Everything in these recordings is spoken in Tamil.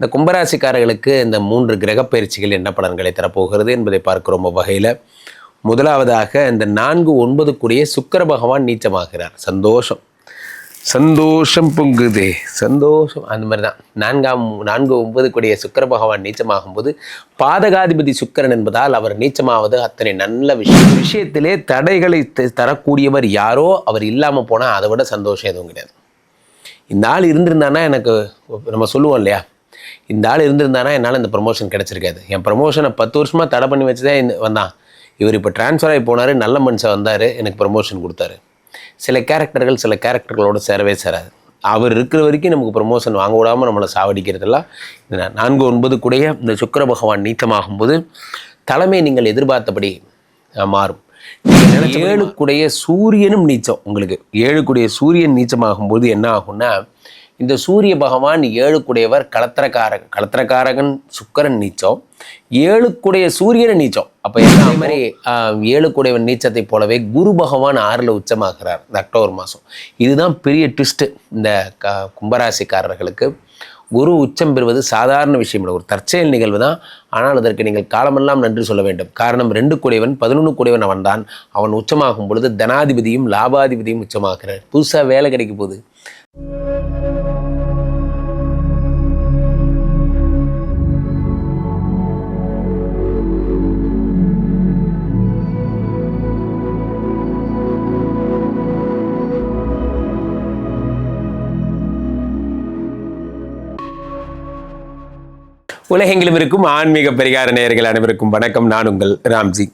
இந்த கும்பராசிக்காரர்களுக்கு இந்த மூன்று கிரக பயிற்சிகள் என்ன பலன்களை தரப்போகிறது என்பதை பார்க்கிறோம் வகையில் முதலாவதாக இந்த நான்கு ஒன்பதுக்குரிய சுக்கிர பகவான் நீச்சமாகிறார். சந்தோஷம். சந்தோஷம் பொங்குதே. சந்தோஷம். அந்த மாதிரி தான் நான்காம் நான்கு ஒன்பது கூடிய சுக்கிர பகவான் நீச்சமாகும்போது பாதகாதிபதி சுக்கிரன் என்பதால் அவர் நீச்சமாவது அத்தனை நல்ல விஷயம். விஷயத்திலே தடைகளை தரக்கூடியவர் யாரோ அவர் இல்லாமல் போனால் அதை விட சந்தோஷம் எதுவும் கிடையாது. இந்த ஆள் இருந்திருந்தானா எனக்கு நம்ம சொல்லுவோம் இல்லையா? இந்த ஆள் இருந்திருந்தானா என்னால் இந்த ப்ரமோஷன் கிடச்சிருக்காது. என் ப்ரமோஷனை பத்து வருஷமாக தடை பண்ணி வச்சு தான் வந்தான். இவர் இப்போ ட்ரான்ஸ்ஃபர் ஆகி போனார் நல்ல மனுஷன் வந்தார் எனக்கு ப்ரமோஷன் கொடுத்தாரு. சில கேரக்டர்கள் சில கேரக்டர்களோட சேரவே சேராது. அவர் இருக்கிற வரைக்கும் நமக்கு ப்ரமோஷன் வாங்க விடாமல் நம்மளை சாவடிக்கிறதெல்லாம் இந்த நான்கு ஒன்பது கூடைய இந்த சுக்கிர பகவான் நீத்தமாகும்போது தலைமை நீங்கள் எதிர்பார்த்தபடி மாறும். ஏழுக்குடைய சூரியனும் நீச்சம் உங்களுக்கு. ஏழுக்குடைய சூரியன் நீச்சமாகும்போது என்ன ஆகும்னா இந்த சூரிய பகவான் ஏழுக்குடையவர் கலத்திரக்காரகன் கலத்திரக்காரகன் சுக்கிரன் நீச்சம். ஏழுக்குடைய சூரியன் நீச்சம். அப்போ என்ன மாதிரி ஏழுக்குடையவன் நீச்சத்தை போலவே குரு பகவான் ஆறில் உச்சமாகிறார். இந்த அக்டோபர் மாதம் இதுதான் பெரிய ட்விஸ்ட்டு இந்த க கும்பராசிக்காரர்களுக்கு. குரு உச்சம் பெறுவது சாதாரண விஷயம் இல்லை. ஒரு தற்செயல் நிகழ்வு தான். ஆனால் அதற்கு நீங்கள் காலமெல்லாம் நன்றி சொல்ல வேண்டும். காரணம் ரெண்டு கூடையவன் பதினொன்று கூடையவன் அவன் தான் அவன் உச்சமாகும் பொழுது தனாதிபதியும் லாபாதிபதியும் உச்சமாகிறார். புதுசாக வேலை கிடைக்க போகுது. உலகெங்கிலும் இருக்கும் ஆன்மீக பரிகார நேயர்கள் அனைவருக்கும் வணக்கம். நான் உங்கள் ராம்ஜி.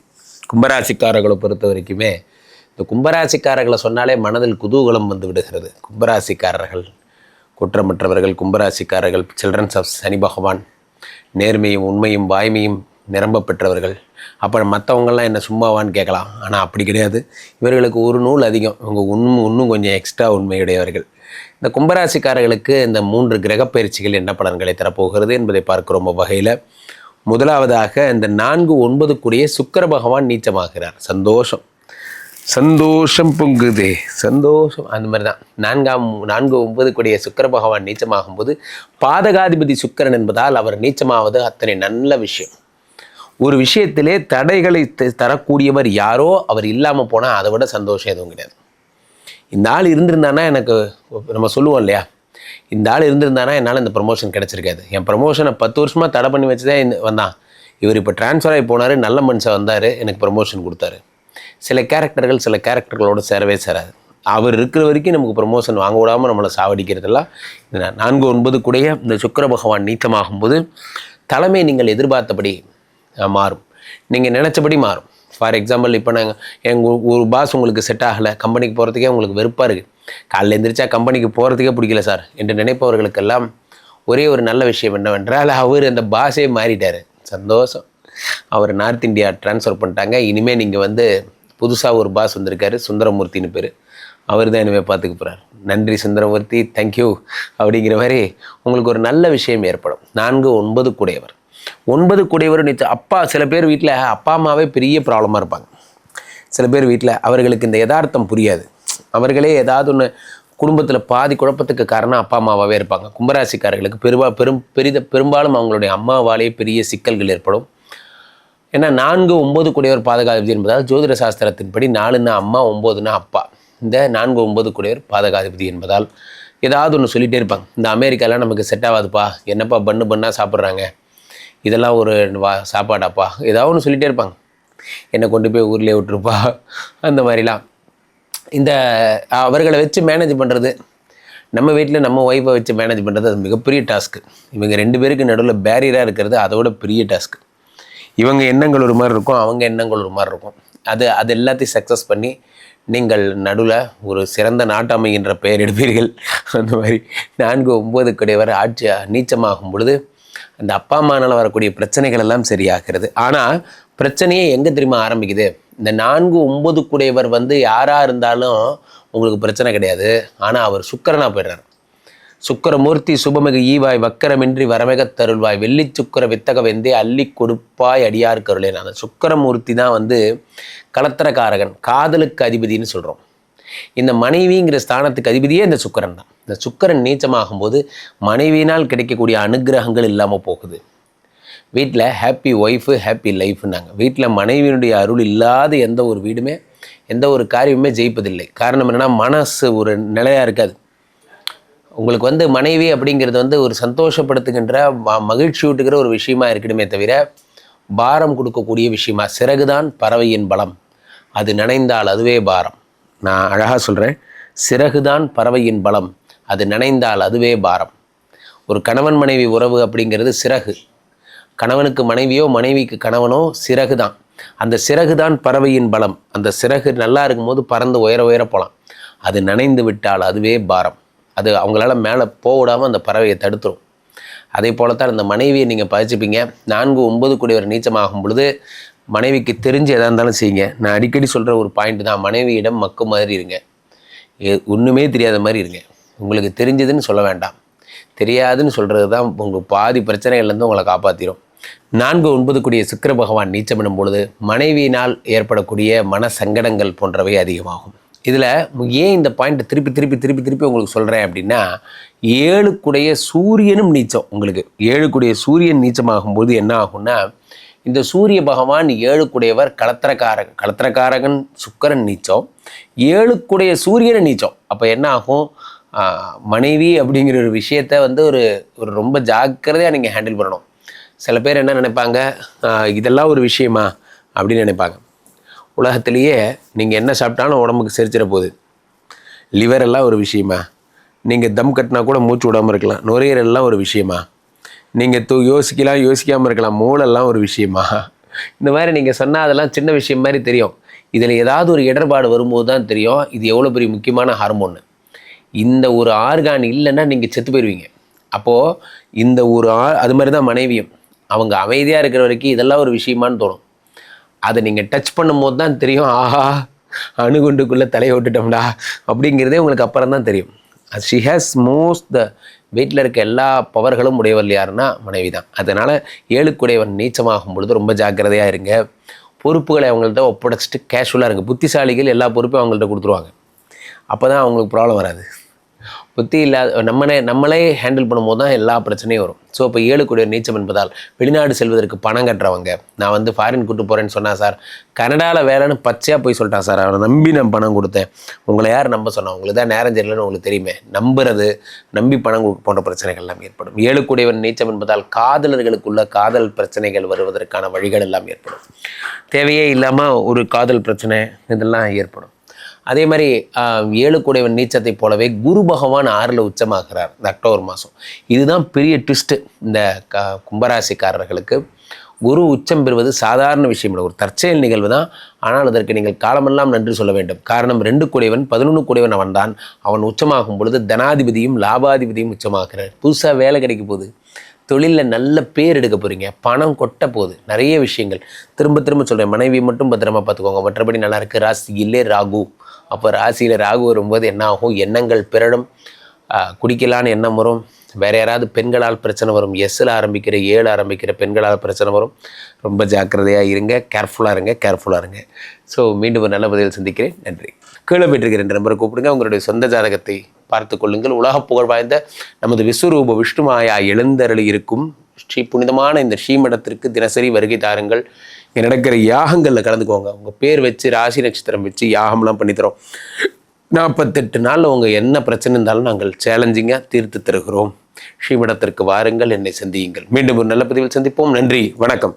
கும்பராசிக்காரர்களை பொறுத்த வரைக்குமே இந்த கும்பராசிக்காரர்களை சொன்னாலே மனதில் குதூகலம் வந்து விடுகிறது. கும்பராசிக்காரர்கள் குற்றமற்றவர்கள் கும்பராசிக்காரர்கள் சில்ட்ரன்ஸ் ஆஃப் சனி பகவான் நேர்மையும் உண்மையும் வாய்மையும் நிரம்ப பெற்றவர்கள். அப்புறம் மற்றவங்கெல்லாம் என்ன சும்மாவான்னு கேட்கலாம். ஆனால் அப்படி கிடையாது. இவர்களுக்கு ஒரு நூல் அதிகம். இவங்க உண்மை இன்னும் கொஞ்சம் எக்ஸ்ட்ரா உண்மையுடையவர்கள். இந்த கும்பராசிக்காரர்களுக்கு இந்த மூன்று கிரக பயிற்சிகள் என்ன பலன்களை தரப்போகிறது என்பதை பார்க்கிறோம் வகையில் முதலாவதாக இந்த நான்கு ஒன்பதுக்குரிய சுக்கர பகவான் நீச்சமாகிறார். சந்தோஷம். சந்தோஷம் பொங்குதே. சந்தோஷம். அந்த மாதிரி தான் நான்காம் நான்கு ஒன்பதுக்குடியே சுக்கர பகவான் நீச்சமாகும்போது பாதகாதிபதி சுக்கரன் என்பதால் அவர் நீச்சமாவது அத்தனை நல்ல விஷயம். ஒரு விஷயத்திலே தடைகளை தரக்கூடியவர் யாரோ அவர் இல்லாமல் போனால் அதை விட சந்தோஷம் எதுவும் கிடையாது. இந்த ஆள் இருந்திருந்தானா எனக்கு நம்ம சொல்லுவோம் இல்லையா? இந்த ஆள் இருந்திருந்தானா என்னால் இந்த ப்ரமோஷன் கிடச்சிருக்காது. என் ப்ரமோஷனை பத்து வருஷமாக தடை பண்ணி வச்சு தான் வந்தான். இவர் இப்போ ட்ரான்ஸ்ஃபர் ஆகி போனார் நல்ல மனுஷன் வந்தார் எனக்கு ப்ரமோஷன் கொடுத்தாரு. சில கேரக்டர்கள் சில கேரக்டர்களோட சேரவே சேராது. அவர் இருக்கிற வரைக்கும் நமக்கு ப்ரமோஷன் வாங்க விடாமல் நம்மளை சாவடிக்கிறதெல்லாம் நான்கு ஒன்பது கூடைய இந்த சுக்கர பகவான் நீத்தமாகும்போது தலைமை நீங்கள் எதிர்பார்த்தபடி மாறும். நீங்கள் நினச்சபடி மாறும். ஃபார் எக்ஸாம்பிள் இப்போ நாங்கள் எங்கள் ஒரு பாஸ் உங்களுக்கு செட் ஆகலை கம்பெனிக்கு போகிறதுக்கே உங்களுக்கு வெறுப்பாக இருக்குது காலைல எந்திரிச்சா கம்பெனிக்கு போகிறதுக்கே பிடிக்கல சார் என்று நினைப்பவர்களுக்கெல்லாம் ஒரே ஒரு நல்ல விஷயம் என்னவென்றால் அவர் அந்த பாஸே மாறிட்டார். சந்தோஷம். அவர் நார்த் இந்தியா ட்ரான்ஸ்ஃபர் பண்ணிட்டாங்க. இனிமேல் நீங்கள் வந்து புதுசாக ஒரு பாஸ் வந்திருக்காரு சுந்தரமூர்த்தின்னு பேர். அவர் தான் இனிமேல் பார்த்துக்க போகிறார் நன்றி சுந்தரமூர்த்தி தேங்க்யூ அப்படிங்கிற மாதிரி உங்களுக்கு ஒரு நல்ல விஷயம் ஏற்படும். நான்கு ஒன்பது கூடையவர். ஒன்பது கூடையவர் நிச்சயம் அப்பா சில பேர் வீட்டில் அப்பா அம்மாவே பெரிய ப்ராப்ளமாக இருப்பாங்க. சில பேர் வீட்டில் அவர்களுக்கு இந்த யதார்த்தம் புரியாது. அவர்களே ஏதாவது ஒன்று குடும்பத்தில் பாதி குழப்பத்துக்கு காரணம் அப்பா அம்மாவாகவே இருப்பாங்க. கும்பராசிக்காரர்களுக்கு பெருவா பெரும் பெரித பெரும்பாலும் அவங்களுடைய அம்மாவாலே பெரிய சிக்கல்கள் ஏற்படும். ஏன்னா நான்கு ஒன்பது கூடியவர் பாதகாதிபதி என்பதால் ஜோதிட சாஸ்திரத்தின்படி நாலுன்னா அம்மா ஒம்போதுன்னா அப்பா. இந்த நான்கு ஒம்பது கூடியவர் பாதகாதிபதி என்பதால் ஏதாவது ஒன்று சொல்லிகிட்டே இருப்பாங்க. இந்த அமெரிக்காலாம் நமக்கு செட் ஆகாதுப்பா. என்னப்பா பண்ணு பண்ணால் சாப்பிட்றாங்க. இதெல்லாம் ஒரு வா சாப்பாடாப்பா. ஏதாவது ஒன்று சொல்லிகிட்டே இருப்பாங்க. என்னை கொண்டு போய் ஊர்லேயே விட்டுருப்பா. அந்த மாதிரிலாம். இந்த அவர்களை வச்சு மேனேஜ் பண்ணுறது நம்ம வீட்டில் நம்ம ஒய்ஃபை வச்சு மேனேஜ் பண்ணுறது அது மிகப்பெரிய டாஸ்க்கு இவங்க ரெண்டு பேருக்கு நடுவில் பேரியராக இருக்கிறது அதோட பெரிய டாஸ்க்கு இவங்க எண்ணங்கள் ஒரு மாதிரி இருக்கும் அவங்க எண்ணங்கள் ஒரு மாதிரி இருக்கும். அது அது எல்லாத்தையும் சக்ஸஸ் பண்ணி நீங்கள் நடுவில் ஒரு சிறந்த நாட்டாமை என்ற பெயர் எடுப்பீர்கள். அந்த மாதிரி நான்கு ஒம்பது வரை ஆட்சி நீச்சமாகும் பொழுது அந்த அப்பா அம்மானால் வரக்கூடிய பிரச்சனைகள் எல்லாம் சரியாகிறது. ஆனால் பிரச்சனையே எங்கே தெரியுமா ஆரம்பிக்குது? இந்த நான்கு ஒம்பது கூடையவர் வந்து யாராக இருந்தாலும் உங்களுக்கு பிரச்சனை கிடையாது. ஆனால் அவர் சுக்கிரனா போயிடுறார். சுக்கரமூர்த்தி சுபமிகு ஈவாய் வக்கரமின்றி வரமிகத் தருள்வாய். வெள்ளி சுக்கர வித்தக வெந்தே அள்ளி கொடுப்பாய் அடியார் கருளேன். அந்த சுக்கரமூர்த்தி தான் வந்து கலத்திரக்காரகன் காதலுக்கு அதிபதின்னு சொல்கிறோம் இந்த மனைவிங்கிற ஸ்தானத்துக்கு அதிபதியே இந்த சுக்கரன் தான். இந்த சுக்கிரன் நீச்சமாகும்போது மனைவியினால் கிடைக்கக்கூடிய அனுக்கிரகங்கள் இல்லாமல் போகுது. வீட்டில் ஹாப்பி ஒய்ஃபு ஹாப்பி லைஃப்னாங்க வீட்டில் மனைவியினுடைய அருள் இல்லாத எந்த ஒரு வீடுமே எந்த ஒரு காரியமுமே ஜெயிப்பதில்லை. காரணம் என்னென்னா மனசு ஒரு நிலையாக இருக்காது. உங்களுக்கு வந்து மனைவி அப்படிங்கிறது வந்து ஒரு சந்தோஷப்படுத்துகின்ற ம- மகிழ்ச்சி ஊட்டுகிற ஒரு விஷயமா இருக்கணுமே தவிர பாரம் கொடுக்கக்கூடிய விஷயமா சிறகுதான் பறவையின் பலம். அது நினைந்தால் அதுவே பாரம். நான் அழகாக சொல்கிறேன் சிறகுதான் பறவையின் பலம். அது நினைந்தால் அதுவே பாரம். ஒரு கணவன் மனைவி உறவு அப்படிங்கிறது சிறகு. கணவனுக்கு மனைவியோ மனைவிக்கு கணவனோ சிறகு தான். அந்த சிறகு தான் பறவையின் பலம். அந்த சிறகு நல்லா இருக்கும்போது பறந்து உயர உயர போகலாம் அது நனைந்து விட்டால் அதுவே பாரம். அது அவங்களால மேலே போகவிடாமல் அந்த பறவையை தடுத்துரும். அதே போலத்தான் இந்த மனைவியை நீங்கள் பதிச்சுப்பீங்க நான்கு ஒன்பது கூடியவர் நீச்சமாகும் பொழுது மனைவிக்கு தெரிஞ்சு எதாக இருந்தாலும் செய்யுங்க. நான் அடிக்கடி சொல்கிற ஒரு பாயிண்ட் தான். மனைவியிடம் மக்கு மாதிரி இருங்க. எ- தெரியாத மாதிரி இருங்க. உங்களுக்கு தெரிஞ்சதுன்னு சொல்ல வேண்டாம். தெரியாதுன்னு சொல்கிறது தான் உங்கள் பாதி பிரச்சனைகள்லேருந்து உங்களை காப்பாற்றிடும் நான்கு ஒன்பது கூடிய சுக்கிர பகவான் நீச்சமிடும் பொழுது மனைவியினால் ஏற்படக்கூடிய மன சங்கடங்கள் போன்றவை அதிகமாகும். இதில் ஏன் இந்த பாயிண்ட்டை திருப்பி திருப்பி திருப்பி திருப்பி உங்களுக்கு சொல்கிறேன் அப்படின்னா ஏழுக்குடைய சூரியனும் நீச்சம் உங்களுக்கு. ஏழுக்குடைய சூரியன் நீச்சமாகும்போது என்ன ஆகும்னா இந்த சூரிய பகவான் ஏழுக்குடையவர் கலத்திரக்காரகன் களத்திரக்காரகன் சுக்கரன் நீச்சம். ஏழுக்குடைய சூரியனை நீச்சம். அப்போ என்ன ஆகும்? மனைவி அப்படிங்கிற ஒரு விஷயத்த வந்து ஒரு ஒரு ரொம்ப ஜாக்கிரதையாக நீங்கள் ஹேண்டில் பண்ணணும். சில பேர் என்ன நினைப்பாங்க? இதெல்லாம் ஒரு விஷயமா? அப்படின்னு நினைப்பாங்க. உலகத்திலேயே நீங்கள் என்ன சாப்பிட்டாலும் உடம்புக்கு செரிச்சிட போகுது லிவர் எல்லாம் ஒரு விஷயமா? நீங்கள் தம் கட்டினா கூட மூச்சு விடாமல் இருக்கலாம். நுரையீரல்லாம் ஒரு விஷயமா? நீங்கள் தூ யோசிக்கலாம் யோசிக்காமல் இருக்கலாம். மூளெல்லாம் ஒரு விஷயமா? இந்த மாதிரி நீங்கள் சொன்னால் அதெல்லாம் சின்ன விஷயம் மாதிரி தெரியும். இதில் ஏதாவது ஒரு இடர்பாடு வரும்போது தான் தெரியும். இது எவ்வளோ பெரிய முக்கியமான ஹார்மோன்னு இந்த ஒரு ஆர்கான் இல்லைன்னா நீங்கள் செத்து போயிடுவீங்க அப்போது இந்த ஒரு ஆ அது மாதிரி தான் மனைவியும். அவங்க அமைதியாக இருக்கிற வரைக்கும் இதெல்லாம் ஒரு விஷயமான்னு தோணும். அதை நீங்கள் டச் பண்ணும்போது தான் தெரியும் ஆஹா அணுகுண்டுக்குள்ளே தலையை விட்டுட்டோம்டா அப்படிங்கிறதே உங்களுக்கு அப்புறம் தான் தெரியும். ஷி ஹேஸ் மோஸ்ட் த வீட்டில் இருக்க எல்லா பவர்களும் உடையவர் யாருன்னா மனைவி தான். அதனால் ஏழுக்குடையவன் நீச்சமாகும் பொழுது ரொம்ப ஜாக்கிரதையாக இருங்க. பொறுப்புகளை அவங்கள்ட்ட ஒப்படைச்சிட்டு கேஷுவலாக இருங்க. புத்திசாலிகள் எல்லா பொறுப்பையும் அவங்கள்ட்ட கொடுத்துருவாங்க. அப்போ தான் அவங்களுக்கு ப்ராப்ளம் வராது. புத்தி இல்லாத நம்மளே நம்மளே ஹேண்டில் பண்ணும்போது தான் எல்லா பிரச்சனையும் வரும். ஸோ இப்போ ஏழு கோடி நீச்சம் என்பதால் வெளிநாடு செல்வதற்கு பணம் கட்டுறவங்க நான் வந்து ஃபாரின் கூட்டு போகிறேன்னு சொன்னால் சார் கனடாவில் வேலைன்னு பச்சையாக போய் சொல்லிட்டான் சார். அவனை நம்பி நான் பணம் கொடுத்தேன். உங்களை யார் நம்ப சொன்னால் உங்களுக்கு தான் நேரம் தெரியலன்னு உங்களுக்கு தெரியுமே. நம்புறது நம்பி பணம் கொடுக்க போன்ற பிரச்சனைகள் எல்லாம் ஏற்படும். ஏழு கூடியவன் நீச்சம் என்பதால் காதலர்களுக்குள்ள காதல் பிரச்சனைகள் வருவதற்கான வழிகள் எல்லாம் ஏற்படும். தேவையே இல்லாமல் ஒரு காதல் பிரச்சனை இதெல்லாம் ஏற்படும். அதே மாதிரி ஏழு கூடைவன் நீச்சத்தை போலவே குரு பகவான் ஆறில் உச்சமாகிறார் இந்த அக்டோபர் மாதம் இதுதான் பெரிய ட்விஸ்ட்டு இந்த க கும்பராசிக்காரர்களுக்கு. குரு உச்சம் பெறுவது சாதாரண விஷயம் இல்லை. ஒரு தற்செயல் நிகழ்வு தான். ஆனால் அதற்கு நீங்கள் காலமெல்லாம் நன்றி சொல்ல வேண்டும். காரணம் ரெண்டு கூடைவன் பதினொன்று குலைவனவன் தான் அவன் உச்சமாகும் பொழுது தனாதிபதியும் லாபாதிபதியும் உச்சமாகிறார் புதுசாக வேலை கிடைக்க போகுது. தொழிலில் நல்ல பேர் எடுக்க போகிறீங்க பணம் கொட்ட போகுது. நிறைய விஷயங்கள். திரும்ப திரும்ப சொல்கிறேன் மனைவி மட்டும் பத்திரமா பார்த்துக்கோங்க. மற்றபடி நல்லா ராசி ராசியிலே ராகு. அப்போ ராசியில் ராகு வரும்போது என்ன ஆகும்? எண்ணங்கள் பிறடும். குடிக்கலான்னு எண்ணம் வரும். வேறு யாராவது பெண்களால் பிரச்சனை வரும். எஸ்ஸில் ஆரம்பிக்கிற ஏழு ஆரம்பிக்கிற பெண்களால் பிரச்சனை வரும். ரொம்ப ஜாக்கிரதையாக இருங்க. கேர்ஃபுல்லாக இருங்க. கேர்ஃபுல்லாக இருங்க. ஸோ மீண்டும் ஒரு நல்ல பதில் சந்திக்கிறேன். நன்றி. கீழே போயிட்டிருக்கிற ரெண்டு நம்பரை கூப்பிடுங்க. உங்களுடைய சொந்த ஜாதகத்தை பார்த்து கொள்ளுங்கள். உலக புகழ் வாய்ந்த நமது விஸ்வரூப விஷ்ணுமாயா எழுந்தருளி இருக்கும் ஸ்ரீ புனிதமான இந்த ஸ்ரீமடத்திற்கு தினசரி வருகை தாருங்கள். இங்கே நடக்கிற யாகங்களில் கலந்துக்கோங்க. உங்கள் பேர் வச்சு ராசி நட்சத்திரம் வச்சு யாகம்லாம் பண்ணித்தரோம் நாற்பத்தெட்டு நாளில் உங்கள் என்ன பிரச்சனை இருந்தாலும் நாங்கள் சேலஞ்சிங்காக தீர்த்து தருகிறோம். ஸ்ரீமடத்திற்கு வாருங்கள். என்னை சந்தியுங்கள். மீண்டும் ஒரு நல்ல பதிவில் சந்திப்போம். நன்றி. வணக்கம்.